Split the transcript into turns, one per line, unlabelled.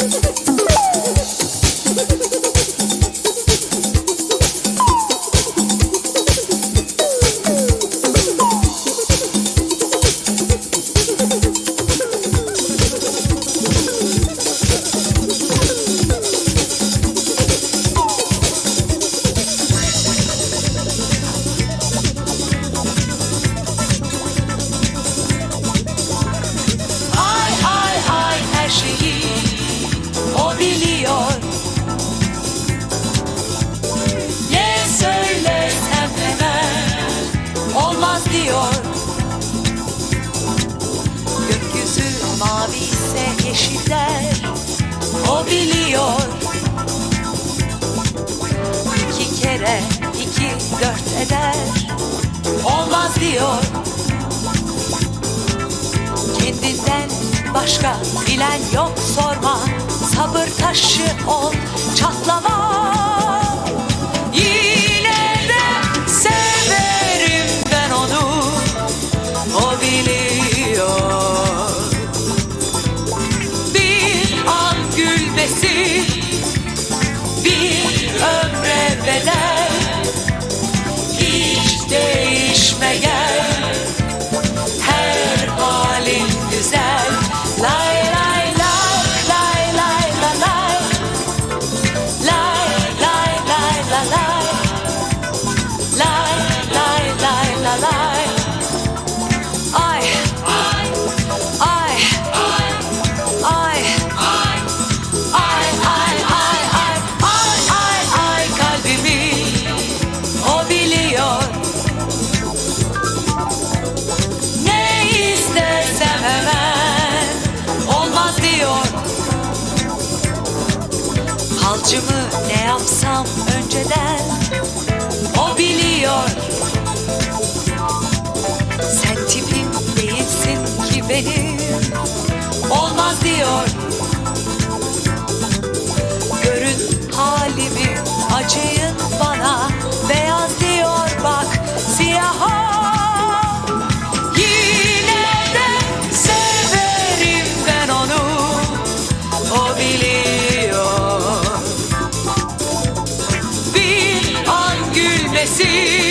Thank you. Yeşiller O biliyor. İki kere iki dört eder. Olmaz diyor. Kendinden başka bilen yok sorma. Sabır taşı ol çatlama Halcımı ne yapsam önceden o biliyor. Sen tipim değilsin ki benim olmaz diyor. Görün halimi acıyı See.